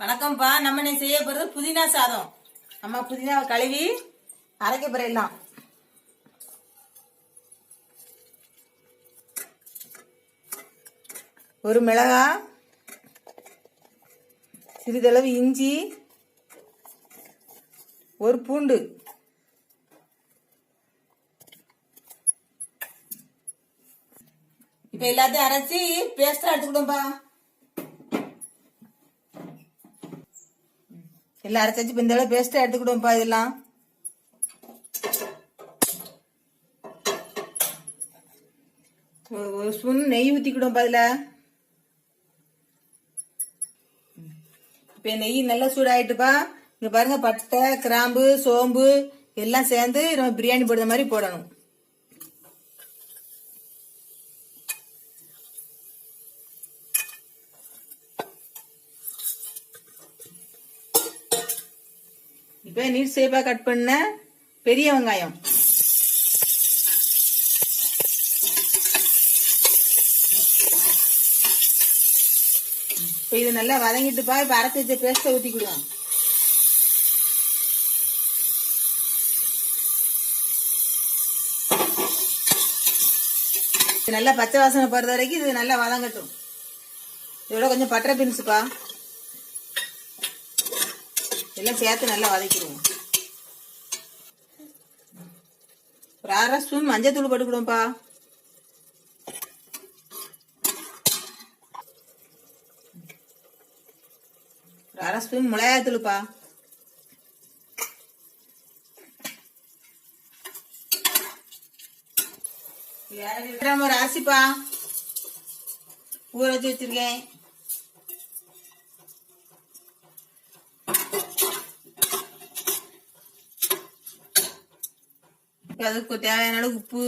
வணக்கம்ப்பா. நம்ம நீ செய்ய போறது புதினா சாதம். நம்ம புதினாவை கழுவி அரைக்க போறலாம் ஒரு மிளகா சிறிதளவு இஞ்சி ஒரு பூண்டு. இப்ப எல்லாத்தையும் அரைச்சி பேஸ்டா எடுத்துக்கிட்டோம்ப்பா எல்லாம் அரைச்சாச்சு இப்ப இந்த அளவு பேஸ்டா எடுத்துக்கிடுவோம்ப்பா இதெல்லாம். ஒரு- ஸ்பூன் நெய் ஊத்திக்கிடுவோம்ப்பா இதுல இப்ப நெய் நல்லா சூடாயிட்டுப்பா. இங்க பாருங்க பட்டை கிராம்பு சோம்பு எல்லாம் சேர்ந்து நம்ம பிரியாணி போடுற மாதிரி போடணும். இப்ப நீட் சேப்பா கட் பண்ண பெரிய வெங்காயம். இப்ப இது நல்லா வதங்கிட்டுப்பா இப்ப அரைச்சி வச்ச பேஸ்ட்டை ஊத்திக்கிடுவோம் இது நல்லா பச்சை வாசனை போடுற வரைக்கும் இது நல்லா வதங்கட்டும். இதோட கொஞ்சம் பட்டரை பின்ஸுப்பா எல்லாம் சேர்த்து நல்லா வதக்கிடுவோம். ஒரு அரை ஸ்பூன் மஞ்சள் தூள் போட்டுக்கிடுவோம்ப்பா. ஒரு அரை ஸ்பூன் மிளகாய் ஒரு அரிசிப்பா. ஊற வச்சு வச்சிருக்கேன். இப்ப அதுக்கு தேவையான அளவு உப்பு.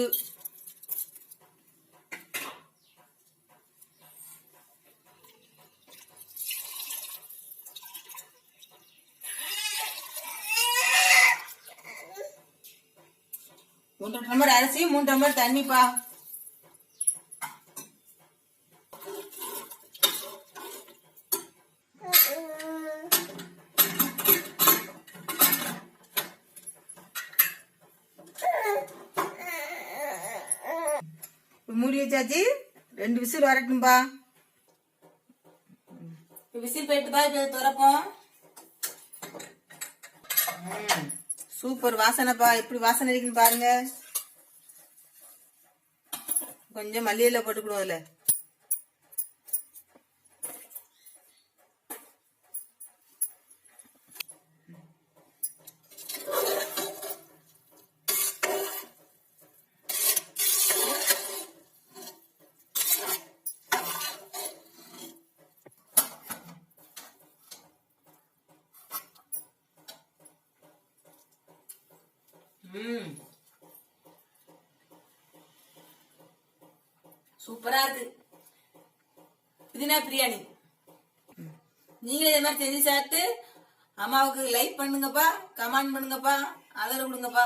மூன்று டம்ளர் அரிசி மூணு டம்ளர் தண்ணிப்பா. இப்ப மூடி வச்சாச்சு. ரெண்டு விசில் வரட்டும்பா. விசில் போயிட்டுப்பா இப்ப திறப்போம். சூப்பர் வாசனைப்பா. எப்படி வாசனை இருக்குன்னு பாருங்க. கொஞ்சம் மல்லியில போட்டுக்கணும் அதுல. சூப்பரா இருக்கு. இதுனா பிரியாணி. நீங்களும் இதே மாதிரி செஞ்சு சாப்பிட்டு அம்மாவுக்கு லைக் பண்ணுங்கப்பா கமெண்ட் பண்ணுங்கப்பா ஆதரவு கொடுங்கப்பா.